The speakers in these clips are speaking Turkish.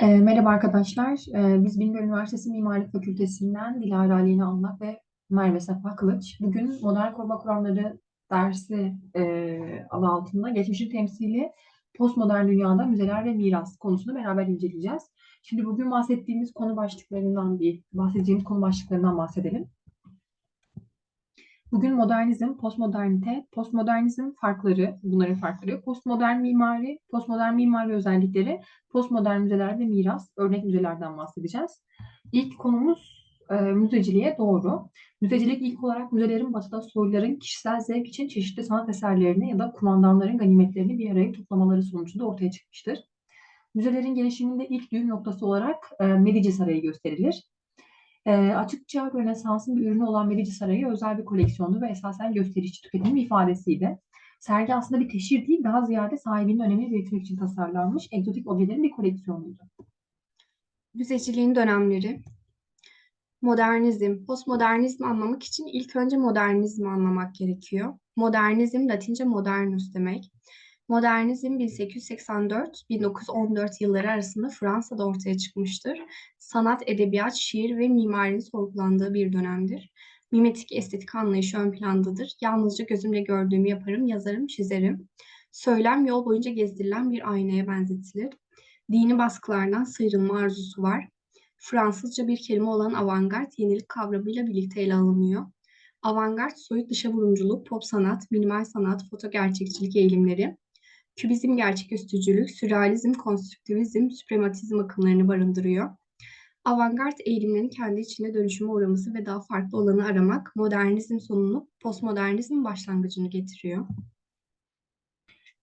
E, merhaba arkadaşlar. E, biz Bingöl Üniversitesi Mimarlık Fakültesinden Dilara Aleyna Anlak ve Merve Sefa Kılıç. Bugün modern koruma kuramları dersi e, adı altında geçmişin temsili postmodern dünyada müzeler ve miras konusunu beraber inceleyeceğiz. Şimdi bugün bahsettiğimiz konu başlıklarından bir, bahsedeceğimiz konu başlıklarından bahsedelim. Bugün modernizm, postmodernite, postmodernizm farkları, bunların farkları, postmodern mimari, postmodern mimari özellikleri, postmodern müzeler ve miras, örnek müzelerden bahsedeceğiz. İlk konumuz e, müzeciliğe doğru. Müzecilik ilk olarak müzelerin batıda soyluların kişisel zevk için çeşitli sanat eserlerini ya da kumandanların ganimetlerini bir araya toplamaları sonucunda ortaya çıkmıştır. Müzelerin gelişiminde ilk düğüm noktası olarak e, Medici Sarayı gösterilir. E, açıkça Rönesans'ın bir ürünü olan Medici Sarayı özel bir koleksiyondu ve esasen gösterici tüketim ifadesiydi. Sergi aslında bir teşhir değil, daha ziyade sahibinin önemini belirtmek için tasarlanmış egzotik objelerin bir koleksiyonuydu. Müzeciliğin dönemleri, modernizm, postmodernizm anlamak için ilk önce modernizmi anlamak gerekiyor. Modernizm Latince modernus demek. Modernizm 1884-1914 yılları arasında Fransa'da ortaya çıkmıştır. Sanat, edebiyat, şiir ve mimarinin sorgulandığı bir dönemdir. Mimetik estetik anlayışı ön plandadır. Yalnızca gözümle gördüğümü yaparım, yazarım, çizerim. Söylem yol boyunca gezdirilen bir aynaya benzetilir. Dini baskılardan sıyrılma arzusu var. Fransızca bir kelime olan avantgard yenilik kavramıyla birlikte ele alınıyor. Avantgard soyut dışa vurumculuk, pop sanat, minimal sanat, foto gerçekçilik eğilimleri, Kübizm gerçeküstücülük, sürrealizm, konstrüktivizm, süprematizm akımlarını barındırıyor. Avantgard eğilimlerin kendi içinde dönüşüme uğraması ve daha farklı olanı aramak, modernizm sonunu, postmodernizm başlangıcını getiriyor.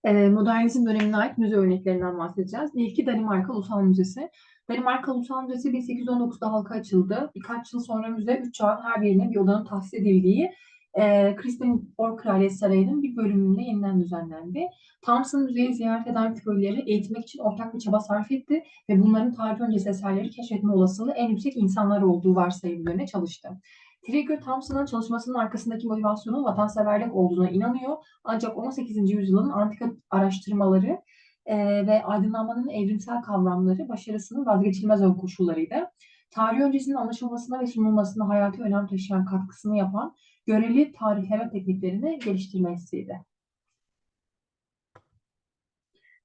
Ee, modernizm dönemine ait müze örneklerinden bahsedeceğiz. İlki Danimarka Ulusal Müzesi. Danimarka Ulusal Müzesi 1819'da halka açıldı. Birkaç yıl sonra müze üç çağın her birine bir odanın tahsis edildiği e, Kristin Or Kraliyet Sarayı'nın bir bölümünde yeniden düzenlendi. Thompson müzeyi ziyaret eden köylüleri eğitmek için ortak bir çaba sarf etti ve bunların tarih öncesi eserleri keşfetme olasılığı en yüksek insanlar olduğu varsayım üzerine çalıştı. Trigger Thompson'ın çalışmasının arkasındaki motivasyonun vatanseverlik olduğuna inanıyor. Ancak 18. yüzyılın antika araştırmaları e, ve aydınlanmanın evrimsel kavramları başarısının vazgeçilmez ön koşullarıydı. Tarih öncesinin anlaşılmasına ve sunulmasına hayati önem taşıyan katkısını yapan göreli tarihleme tekniklerini geliştirmesiydi.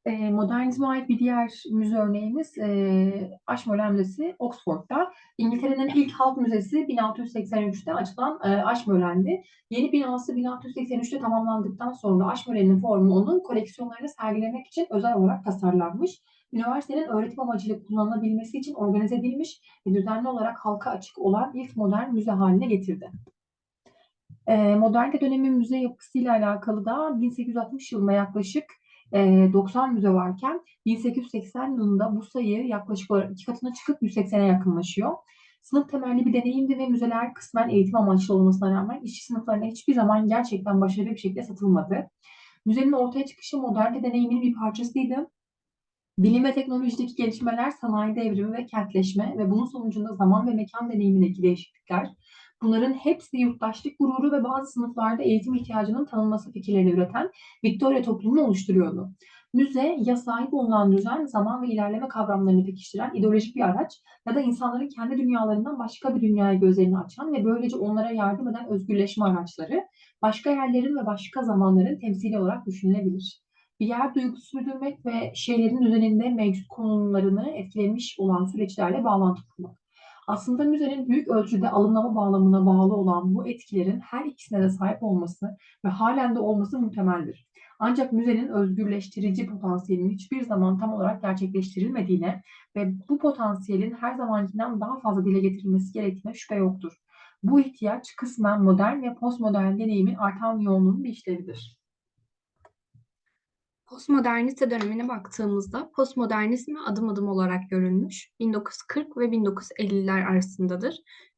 E, modernizme ait bir diğer müze örneğimiz e, Ashmolean Müzesi Oxford'da. İngiltere'nin ilk halk müzesi 1683'te açılan e, Ashmolean'di. Yeni binası 1683'te tamamlandıktan sonra Ashmolean'in formu onun koleksiyonlarını sergilemek için özel olarak tasarlanmış. Üniversitenin öğretim amacıyla kullanılabilmesi için organize edilmiş ve düzenli olarak halka açık olan ilk modern müze haline getirdi. E, modernite dönemi müze yapısıyla alakalı da 1860 yılında yaklaşık e, 90 müze varken 1880 yılında bu sayı yaklaşık olarak iki katına çıkıp 180'e yakınlaşıyor. Sınıf temelli bir deneyimdi ve müzeler kısmen eğitim amaçlı olmasına rağmen işçi sınıflarına hiçbir zaman gerçekten başarılı bir şekilde satılmadı. Müzenin ortaya çıkışı modernite deneyiminin bir parçasıydı. Bilim ve teknolojideki gelişmeler, sanayi devrimi ve kentleşme ve bunun sonucunda zaman ve mekan deneyimindeki değişiklikler, Bunların hepsi yurttaşlık gururu ve bazı sınıflarda eğitim ihtiyacının tanınması fikirlerini üreten Victoria toplumunu oluşturuyordu. Müze ya sahip olunan düzen, zaman ve ilerleme kavramlarını pekiştiren ideolojik bir araç ya da insanların kendi dünyalarından başka bir dünyaya gözlerini açan ve böylece onlara yardım eden özgürleşme araçları, başka yerlerin ve başka zamanların temsili olarak düşünülebilir. Bir yer duygusu sürdürmek ve şeylerin üzerinde mevcut konumlarını etkilemiş olan süreçlerle bağlantı kurmak. Aslında müzenin büyük ölçüde alımlama bağlamına bağlı olan bu etkilerin her ikisine de sahip olması ve halen de olması muhtemeldir. Ancak müzenin özgürleştirici potansiyelinin hiçbir zaman tam olarak gerçekleştirilmediğine ve bu potansiyelin her zamankinden daha fazla dile getirilmesi gerektiğine şüphe yoktur. Bu ihtiyaç kısmen modern ve postmodern deneyimin artan yoğunluğunun bir işlevidir. Postmodernite dönemine baktığımızda postmodernizm adım adım olarak görülmüş. 1940 ve 1950'ler arasındadır.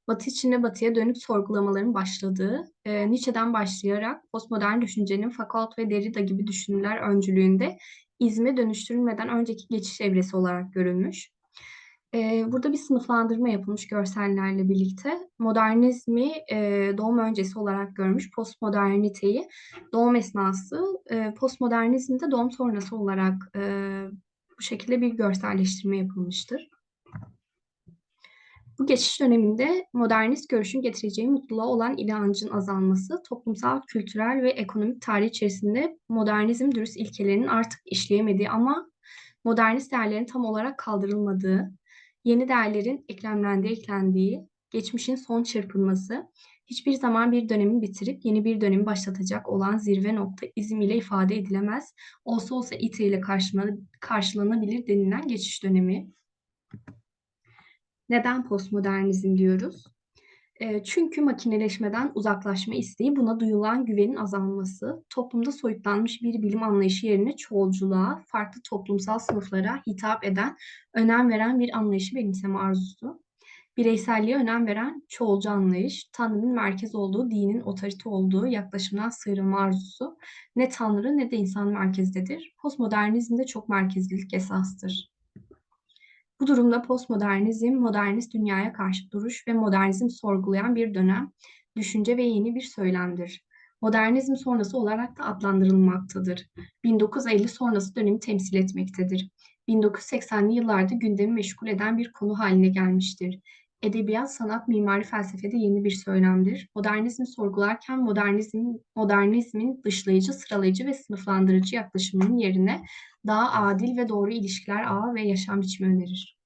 Batı içinde batıya dönük sorgulamaların başladığı, e, Nietzsche'den başlayarak postmodern düşüncenin Foucault ve Derrida gibi düşünürler öncülüğünde izme dönüştürülmeden önceki geçiş evresi olarak görülmüş. Burada bir sınıflandırma yapılmış görsellerle birlikte. Modernizmi doğum öncesi olarak görmüş, postmoderniteyi doğum esnası, postmodernizmi de doğum sonrası olarak Bu şekilde bir görselleştirme yapılmıştır. Bu geçiş döneminde modernist görüşün getireceği mutluluğa olan inancın azalması, toplumsal, kültürel ve ekonomik tarih içerisinde modernizm dürüst ilkelerinin artık işleyemediği ama modernist değerlerin tam olarak kaldırılmadığı, yeni değerlerin eklemlendiği, eklendiği, geçmişin son çırpınması, hiçbir zaman bir dönemi bitirip yeni bir dönemi başlatacak olan zirve nokta izim ile ifade edilemez, olsa olsa ite ile karşılana- karşılanabilir denilen geçiş dönemi. Neden postmodernizm diyoruz? Çünkü makineleşmeden uzaklaşma isteği, buna duyulan güvenin azalması, toplumda soyutlanmış bir bilim anlayışı yerine çoğulculuğa, farklı toplumsal sınıflara hitap eden, önem veren bir anlayışı benimseme arzusu, bireyselliğe önem veren çoğulcu anlayış, Tanrı'nın merkez olduğu, dinin otorite olduğu yaklaşımdan sıyrılma arzusu, ne Tanrı ne de insan merkezdedir. Postmodernizmde çok merkezlilik esastır. Bu durumda postmodernizm, modernist dünyaya karşı duruş ve modernizm sorgulayan bir dönem, düşünce ve yeni bir söylemdir. Modernizm sonrası olarak da adlandırılmaktadır. 1950 sonrası dönemi temsil etmektedir. 1980'li yıllarda gündemi meşgul eden bir konu haline gelmiştir. Edebiyat, sanat, mimari felsefede yeni bir söylemdir. Modernizmi sorgularken modernizmin, modernizmin dışlayıcı, sıralayıcı ve sınıflandırıcı yaklaşımının yerine daha adil ve doğru ilişkiler ağı ve yaşam biçimi önerir.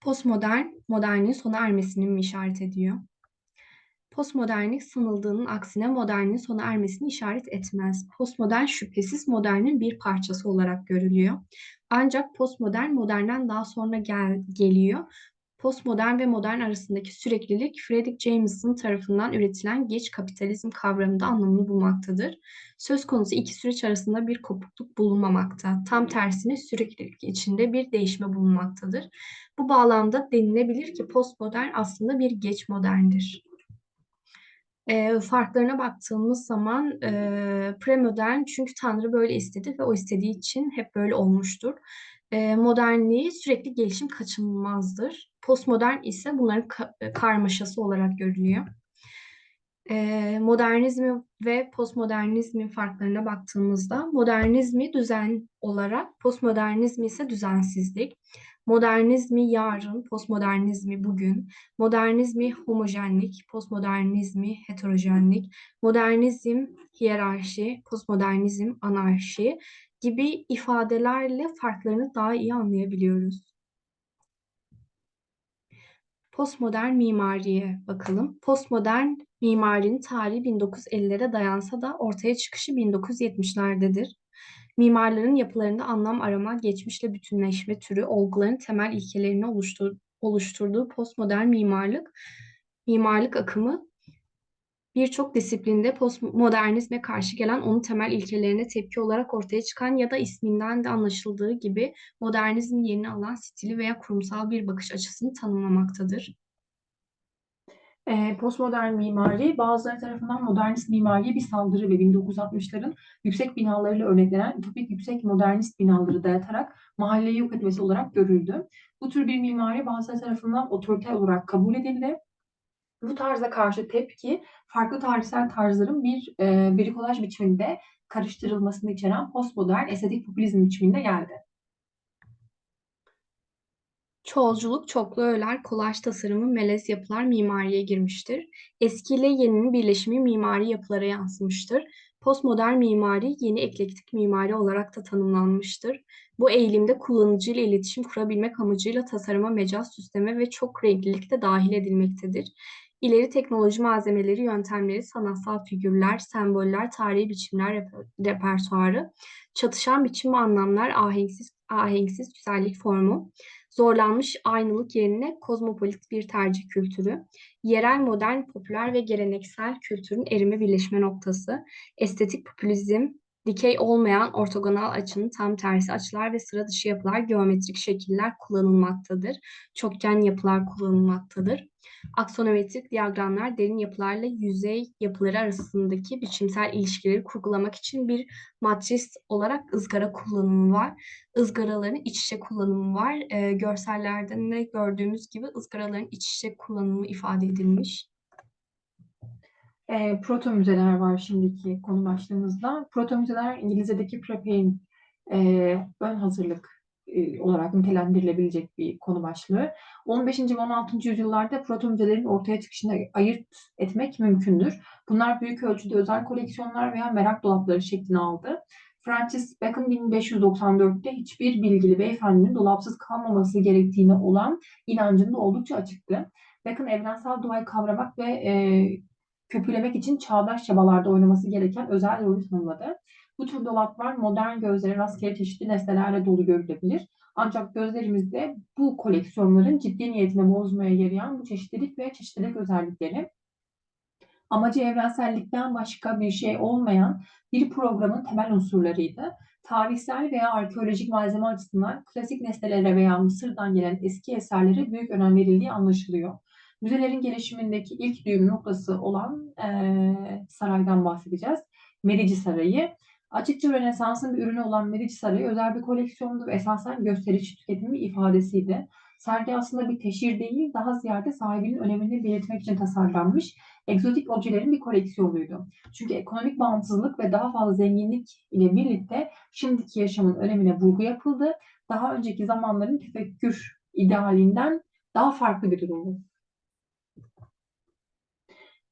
Postmodern, modernin sona ermesini mi işaret ediyor? Postmodernlik sanıldığının aksine modernin sona ermesini işaret etmez. Postmodern şüphesiz modernin bir parçası olarak görülüyor. Ancak postmodern modernden daha sonra gel geliyor. Postmodern ve modern arasındaki süreklilik Frederick Jameson tarafından üretilen geç kapitalizm kavramında anlamını bulmaktadır. Söz konusu iki süreç arasında bir kopukluk bulunmamakta. Tam tersine süreklilik içinde bir değişme bulunmaktadır. Bu bağlamda denilebilir ki postmodern aslında bir geç moderndir. E, farklarına baktığımız zaman e, premodern çünkü Tanrı böyle istedi ve o istediği için hep böyle olmuştur. E, modernliği sürekli gelişim kaçınılmazdır. Postmodern ise bunların ka- karmaşası olarak görülüyor. E, modernizmi ve postmodernizmin farklarına baktığımızda modernizmi düzen olarak, postmodernizmi ise düzensizlik. Modernizmi yarın, postmodernizmi bugün, modernizmi homojenlik, postmodernizmi heterojenlik, modernizm hiyerarşi, postmodernizm anarşi gibi ifadelerle farklarını daha iyi anlayabiliyoruz. Postmodern mimariye bakalım. Postmodern mimarinin tarihi 1950'lere dayansa da ortaya çıkışı 1970'lerdedir. Mimarların yapılarında anlam arama, geçmişle bütünleşme türü olguların temel ilkelerini oluştur oluşturduğu postmodern mimarlık, mimarlık akımı birçok disiplinde postmodernizme karşı gelen onun temel ilkelerine tepki olarak ortaya çıkan ya da isminden de anlaşıldığı gibi modernizmin yerini alan stili veya kurumsal bir bakış açısını tanımlamaktadır. E, postmodern mimari bazıları tarafından modernist mimariye bir saldırı ve 1960'ların yüksek binalarıyla örneklenen ütopik yüksek modernist binaları dayatarak mahalleyi yok etmesi olarak görüldü. Bu tür bir mimari bazıları tarafından otoriter olarak kabul edildi. Bu tarza karşı tepki farklı tarihsel tarzların bir e, brikolaj biçiminde karıştırılmasını içeren postmodern estetik popülizm biçiminde geldi. Çoğulculuk, çoklu öğeler, kolaj tasarımı, melez yapılar mimariye girmiştir. Eski ile yeninin birleşimi mimari yapılara yansımıştır. Postmodern mimari yeni eklektik mimari olarak da tanımlanmıştır. Bu eğilimde kullanıcı ile iletişim kurabilmek amacıyla tasarıma mecaz süsleme ve çok renklilik de dahil edilmektedir. İleri teknoloji malzemeleri, yöntemleri, sanatsal figürler, semboller, tarihi biçimler reper- repertuarı, çatışan biçim anlamlar, ahenksiz, ahenksiz güzellik formu, zorlanmış aynılık yerine kozmopolit bir tercih kültürü, yerel modern, popüler ve geleneksel kültürün erime birleşme noktası, estetik popülizm, dikey olmayan ortogonal açının tam tersi açılar ve sıra dışı yapılar, geometrik şekiller kullanılmaktadır. Çokgen yapılar kullanılmaktadır. Aksonometrik diyagramlar derin yapılarla yüzey yapıları arasındaki biçimsel ilişkileri kurgulamak için bir matris olarak ızgara kullanımı var. Izgaraların iç içe kullanımı var. E, görsellerde de gördüğümüz gibi ızgaraların iç içe kullanımı ifade edilmiş. E, proto müzeler var şimdiki konu başlığımızda. Proto müzeler İngilizce'deki preparing e, ön hazırlık e, olarak nitelendirilebilecek bir konu başlığı. 15. ve 16. yüzyıllarda proto müzelerin ortaya çıkışını ayırt etmek mümkündür. Bunlar büyük ölçüde özel koleksiyonlar veya merak dolapları şeklini aldı. Francis Bacon 1594'te hiçbir bilgili beyefendinin dolapsız kalmaması gerektiğine olan inancında oldukça açıktı. Bacon evrensel doğayı kavramak ve e, köpürlemek için çağdaş çabalarda oynaması gereken özel rolü tanımladı. Bu tür dolaplar modern gözlere rastgele çeşitli nesnelerle dolu görülebilir. Ancak gözlerimizde bu koleksiyonların ciddi niyetini bozmaya yarayan bu çeşitlilik ve çeşitlilik özellikleri amacı evrensellikten başka bir şey olmayan bir programın temel unsurlarıydı. Tarihsel veya arkeolojik malzeme açısından klasik nesnelere veya Mısır'dan gelen eski eserlere büyük önem verildiği anlaşılıyor. Müzelerin gelişimindeki ilk düğüm noktası olan eee, saraydan bahsedeceğiz. Medici Sarayı. Açıkça Rönesans'ın bir ürünü olan Medici Sarayı özel bir koleksiyondu ve esasen gösteriş tüketimi ifadesiydi. Sergi aslında bir teşhir değil, daha ziyade sahibinin önemini belirtmek için tasarlanmış egzotik objelerin bir koleksiyonuydu. Çünkü ekonomik bağımsızlık ve daha fazla zenginlik ile birlikte şimdiki yaşamın önemine vurgu yapıldı. Daha önceki zamanların tefekkür idealinden daha farklı bir durum.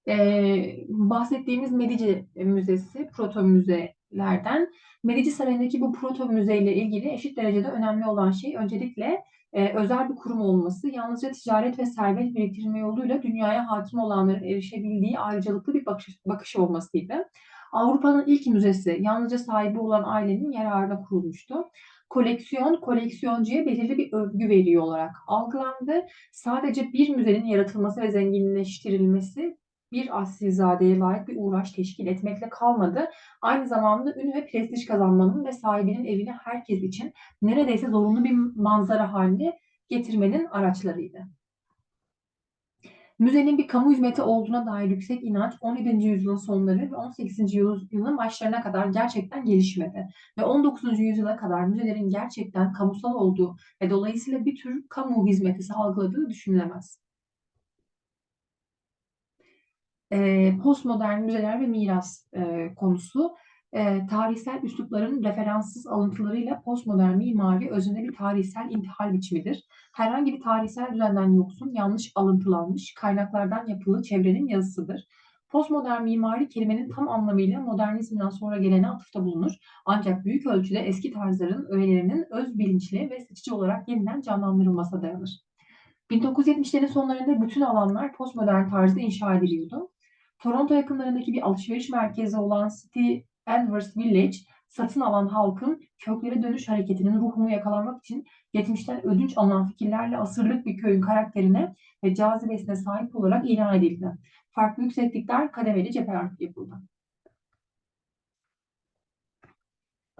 Ee, bahsettiğimiz Medici Müzesi, proto müzelerden. Medici Sarayı'ndaki bu proto müzeyle ilgili eşit derecede önemli olan şey öncelikle e, özel bir kurum olması, yalnızca ticaret ve servet biriktirme yoluyla dünyaya hakim olanların erişebildiği ayrıcalıklı bir bakış, bakış olmasıydı. Avrupa'nın ilk müzesi yalnızca sahibi olan ailenin yararına kurulmuştu. Koleksiyon, koleksiyoncuya belirli bir övgü veriyor olarak algılandı. Sadece bir müzenin yaratılması ve zenginleştirilmesi bir asilzadeye layık bir uğraş teşkil etmekle kalmadı. Aynı zamanda ün ve prestij kazanmanın ve sahibinin evini herkes için neredeyse zorunlu bir manzara haline getirmenin araçlarıydı. Müzenin bir kamu hizmeti olduğuna dair yüksek inanç 17. yüzyılın sonları ve 18. yüzyılın başlarına kadar gerçekten gelişmedi. Ve 19. yüzyıla kadar müzelerin gerçekten kamusal olduğu ve dolayısıyla bir tür kamu hizmeti sağladığı düşünülemez. E, postmodern müzeler ve miras e, konusu. E, tarihsel üslupların referanssız alıntılarıyla postmodern mimari özünde bir tarihsel intihal biçimidir. Herhangi bir tarihsel düzenden yoksun, yanlış alıntılanmış, kaynaklardan yapılı çevrenin yazısıdır. Postmodern mimari kelimenin tam anlamıyla modernizmden sonra gelene atıfta bulunur. Ancak büyük ölçüde eski tarzların öğelerinin öz bilinçli ve seçici olarak yeniden canlandırılmasına dayanır. 1970'lerin sonlarında bütün alanlar postmodern tarzda inşa ediliyordu. Toronto yakınlarındaki bir alışveriş merkezi olan City Andrews Village, satın alan halkın köklere dönüş hareketinin ruhunu yakalamak için geçmişten ödünç alınan fikirlerle asırlık bir köyün karakterine ve cazibesine sahip olarak ilan edildi. Farklı yükseklikler kademeli cepheler yapıldı.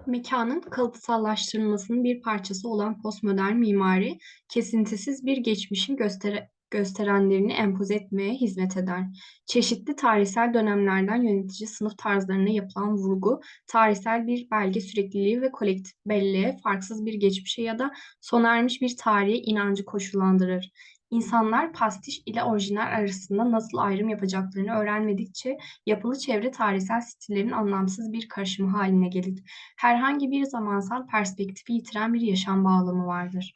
Mekanın kalıtsallaştırılmasının bir parçası olan postmodern mimari, kesintisiz bir geçmişin göstere gösterenlerini empoze etmeye hizmet eder. Çeşitli tarihsel dönemlerden yönetici sınıf tarzlarına yapılan vurgu, tarihsel bir belge sürekliliği ve kolektif belleğe, farksız bir geçmişe ya da sona ermiş bir tarihe inancı koşullandırır. İnsanlar pastiş ile orijinal arasında nasıl ayrım yapacaklarını öğrenmedikçe yapılı çevre tarihsel stillerin anlamsız bir karışımı haline gelir. Herhangi bir zamansal perspektifi yitiren bir yaşam bağlamı vardır.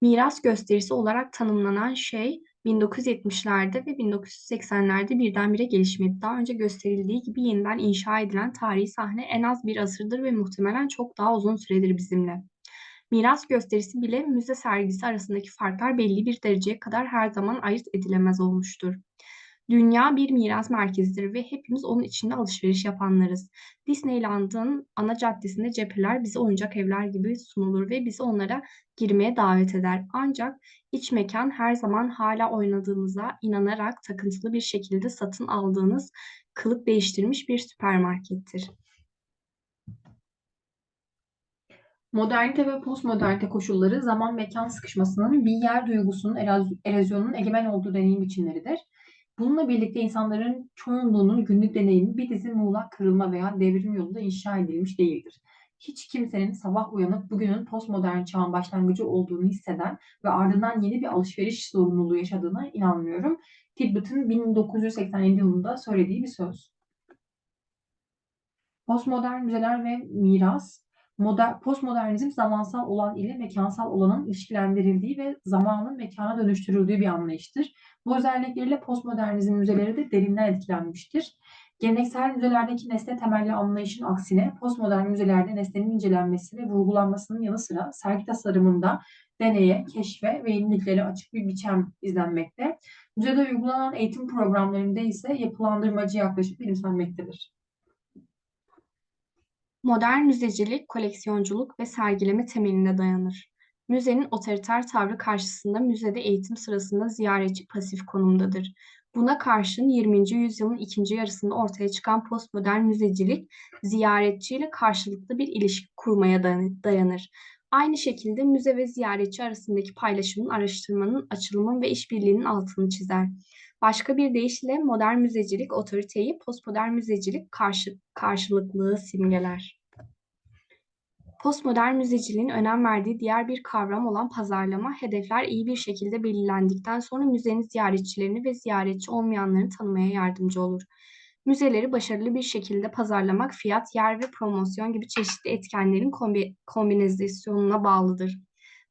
Miras gösterisi olarak tanımlanan şey 1970'lerde ve 1980'lerde birdenbire gelişmedi. Daha önce gösterildiği gibi yeniden inşa edilen tarihi sahne en az bir asırdır ve muhtemelen çok daha uzun süredir bizimle. Miras gösterisi bile müze sergisi arasındaki farklar belli bir dereceye kadar her zaman ayırt edilemez olmuştur. Dünya bir miras merkezidir ve hepimiz onun içinde alışveriş yapanlarız. Disneyland'ın ana caddesinde cepheler bize oyuncak evler gibi sunulur ve bizi onlara girmeye davet eder. Ancak iç mekan her zaman hala oynadığınıza inanarak takıntılı bir şekilde satın aldığınız kılık değiştirmiş bir süpermarkettir. Modernite ve postmodernite koşulları zaman mekan sıkışmasının bir yer duygusunun eroz- erozyonunun egemen olduğu deneyim biçimleridir. Bununla birlikte insanların çoğunluğunun günlük deneyimi bir dizi muğlak kırılma veya devrim yolunda inşa edilmiş değildir. Hiç kimsenin sabah uyanıp bugünün postmodern çağın başlangıcı olduğunu hisseden ve ardından yeni bir alışveriş zorunluluğu yaşadığına inanmıyorum. Tidbit'in 1987 yılında söylediği bir söz. Postmodern müzeler ve miras. Moder, postmodernizm zamansal olan ile mekansal olanın ilişkilendirildiği ve zamanın mekana dönüştürüldüğü bir anlayıştır. Bu özellikleriyle postmodernizm müzeleri de derinden etkilenmiştir. Geleneksel müzelerdeki nesne temelli anlayışın aksine postmodern müzelerde nesnenin incelenmesi ve vurgulanmasının yanı sıra sergi tasarımında deneye, keşfe ve yeniliklere açık bir biçim izlenmekte. Müzede uygulanan eğitim programlarında ise yapılandırmacı yaklaşım benimsenmektedir. Modern müzecilik, koleksiyonculuk ve sergileme temeline dayanır. Müzenin otoriter tavrı karşısında müzede eğitim sırasında ziyaretçi pasif konumdadır. Buna karşın 20. yüzyılın ikinci yarısında ortaya çıkan postmodern müzecilik, ziyaretçiyle karşılıklı bir ilişki kurmaya dayanır. Aynı şekilde müze ve ziyaretçi arasındaki paylaşımın, araştırmanın, açılımın ve işbirliğinin altını çizer. Başka bir deyişle modern müzecilik otoriteyi, postmodern müzecilik karşı, karşılıklılığı simgeler. Postmodern müzeciliğin önem verdiği diğer bir kavram olan pazarlama, hedefler iyi bir şekilde belirlendikten sonra müzenin ziyaretçilerini ve ziyaretçi olmayanlarını tanımaya yardımcı olur. Müzeleri başarılı bir şekilde pazarlamak, fiyat, yer ve promosyon gibi çeşitli etkenlerin kombi kombinasyonuna bağlıdır.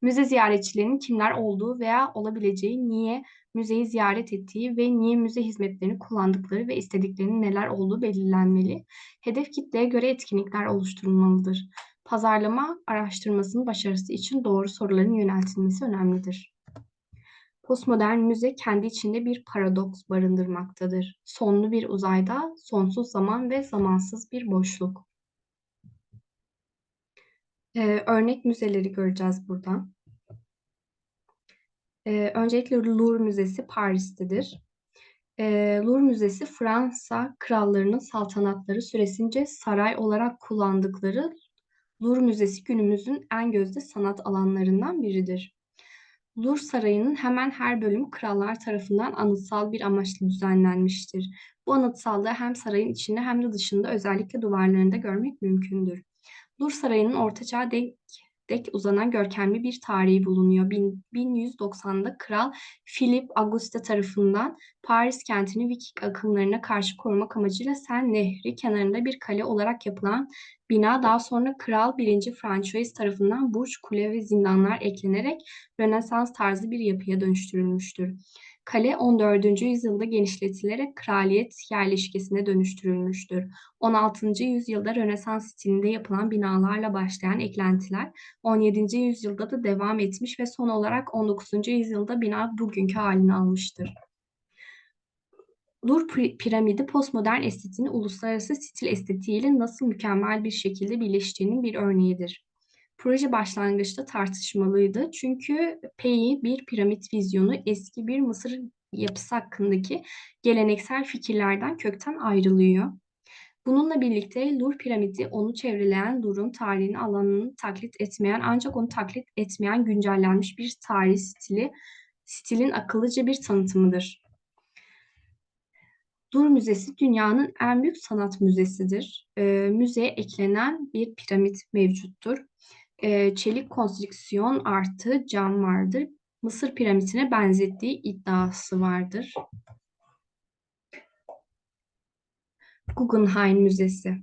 Müze ziyaretçilerinin kimler olduğu veya olabileceği, niye müzeyi ziyaret ettiği ve niye müze hizmetlerini kullandıkları ve istediklerinin neler olduğu belirlenmeli. Hedef kitleye göre etkinlikler oluşturulmalıdır. Pazarlama araştırmasının başarısı için doğru soruların yöneltilmesi önemlidir. Postmodern müze kendi içinde bir paradoks barındırmaktadır. Sonlu bir uzayda, sonsuz zaman ve zamansız bir boşluk. Ee, örnek müzeleri göreceğiz burada. Ee, öncelikle Louvre Müzesi Paris'tedir. Ee, Louvre Müzesi Fransa krallarının saltanatları süresince saray olarak kullandıkları Louvre Müzesi günümüzün en gözde sanat alanlarından biridir. Louvre Sarayı'nın hemen her bölümü krallar tarafından anıtsal bir amaçla düzenlenmiştir. Bu anıtsallığı hem sarayın içinde hem de dışında özellikle duvarlarında görmek mümkündür. Louvre Sarayı'nın ortaçağ dek, dek uzanan görkemli bir tarihi bulunuyor. 1190'da Kral Philip Auguste tarafından Paris kentini Viking akımlarına karşı korumak amacıyla Sen Nehri kenarında bir kale olarak yapılan bina daha sonra Kral 1. Francois tarafından burç, kule ve zindanlar eklenerek Rönesans tarzı bir yapıya dönüştürülmüştür. Kale 14. yüzyılda genişletilerek kraliyet yerleşkesine dönüştürülmüştür. 16. yüzyılda Rönesans stilinde yapılan binalarla başlayan eklentiler 17. yüzyılda da devam etmiş ve son olarak 19. yüzyılda bina bugünkü halini almıştır. Louvre piramidi postmodern estetiğin uluslararası stil estetiğiyle nasıl mükemmel bir şekilde birleştiğinin bir örneğidir. Proje başlangıçta tartışmalıydı çünkü Pei bir piramit vizyonu eski bir Mısır yapısı hakkındaki geleneksel fikirlerden kökten ayrılıyor. Bununla birlikte Louvre piramidi onu çevreleyen Louvre'un tarihini alanını taklit etmeyen ancak onu taklit etmeyen güncellenmiş bir tarih stili stilin akıllıca bir tanıtımıdır. Louvre Müzesi dünyanın en büyük sanat müzesidir. E, müzeye eklenen bir piramit mevcuttur e, çelik konstrüksiyon artı cam vardır. Mısır piramitine benzettiği iddiası vardır. Guggenheim Müzesi.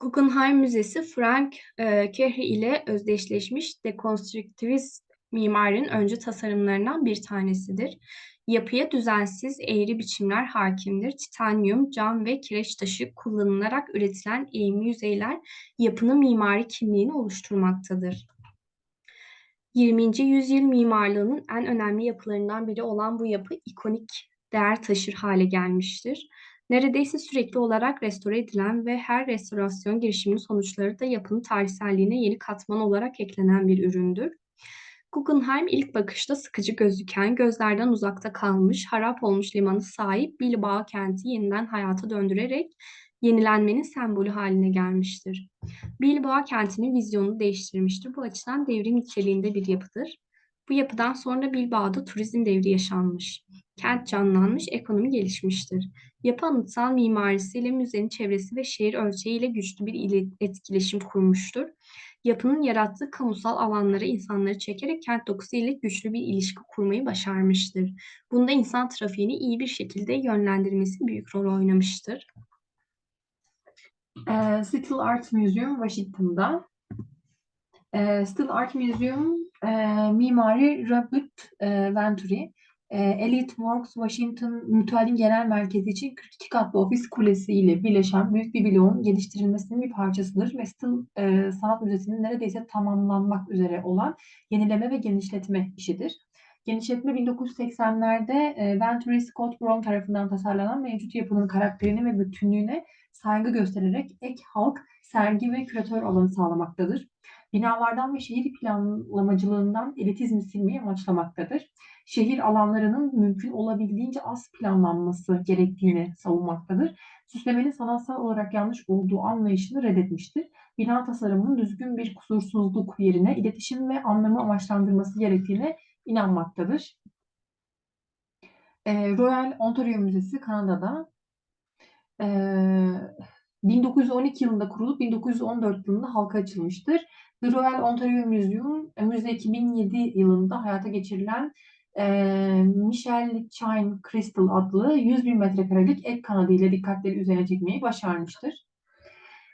Guggenheim Müzesi Frank e, Gehry ile özdeşleşmiş dekonstrüktivist mimarinin öncü tasarımlarından bir tanesidir. Yapıya düzensiz eğri biçimler hakimdir. Titanyum, cam ve kireç taşı kullanılarak üretilen eğimli yüzeyler yapının mimari kimliğini oluşturmaktadır. 20. yüzyıl mimarlığının en önemli yapılarından biri olan bu yapı ikonik değer taşır hale gelmiştir. Neredeyse sürekli olarak restore edilen ve her restorasyon girişiminin sonuçları da yapının tarihselliğine yeni katman olarak eklenen bir üründür. Guggenheim ilk bakışta sıkıcı gözüken, gözlerden uzakta kalmış, harap olmuş limanı sahip Bilbao kenti yeniden hayata döndürerek yenilenmenin sembolü haline gelmiştir. Bilbao kentinin vizyonunu değiştirmiştir. Bu açıdan devrim niteliğinde bir yapıdır. Bu yapıdan sonra Bilbao'da turizm devri yaşanmış. Kent canlanmış, ekonomi gelişmiştir. Yapı anıtsal mimarisiyle müzenin çevresi ve şehir ölçeğiyle güçlü bir etkileşim kurmuştur yapının yarattığı kamusal alanları insanları çekerek kent dokusu ile güçlü bir ilişki kurmayı başarmıştır. Bunda insan trafiğini iyi bir şekilde yönlendirmesi büyük rol oynamıştır. Ee, Still Art Museum Washington'da. Ee, Still Art Museum e, mimarı Robert e, Venturi. E, Elliott Works Washington Müteahhit'in genel merkezi için 42 katlı ofis kulesi ile birleşen büyük bir bloğun geliştirilmesinin bir parçasıdır ve Still e, Sanat Müzesi'nin neredeyse tamamlanmak üzere olan yenileme ve genişletme işidir. Genişletme 1980'lerde e, Venturi Scott Brown tarafından tasarlanan mevcut yapının karakterine ve bütünlüğüne saygı göstererek ek halk, sergi ve küratör alanı sağlamaktadır. Binalardan ve şehir planlamacılığından elitizmi silmeyi amaçlamaktadır. Şehir alanlarının mümkün olabildiğince az planlanması gerektiğini savunmaktadır. Süslemenin sanatsal olarak yanlış olduğu anlayışını reddetmiştir. Bina tasarımının düzgün bir kusursuzluk yerine iletişim ve anlamı amaçlandırması gerektiğine inanmaktadır. Ee, Royal Ontario Müzesi Kanada'da 1912 yılında kurulup 1914 yılında halka açılmıştır. The Royal Ontario Museum, müze 2007 yılında hayata geçirilen e, Michel Chine Crystal adlı 100 bin metrekarelik ek kanadı ile dikkatleri üzerine çekmeyi başarmıştır.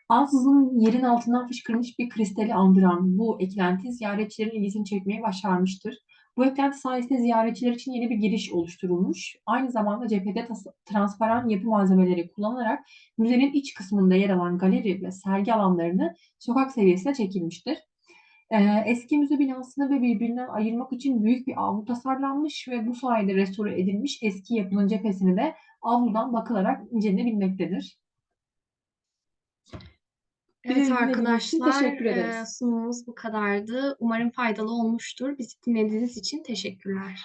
Ansızın yerin altından fışkırmış bir kristali andıran bu eklenti ziyaretçilerin ilgisini çekmeyi başarmıştır. Bu eklenti sayesinde ziyaretçiler için yeni bir giriş oluşturulmuş. Aynı zamanda cephede transparan yapı malzemeleri kullanarak müzenin iç kısmında yer alan galeri ve sergi alanlarını sokak seviyesine çekilmiştir. Ee, eski müze binasını ve birbirinden ayırmak için büyük bir avlu tasarlanmış ve bu sayede restore edilmiş eski yapının cephesini de avludan bakılarak incelenebilmektedir. Evet arkadaşlar, teşekkür ederiz. sunumumuz bu kadardı. Umarım faydalı olmuştur. Bizi dinlediğiniz için teşekkürler.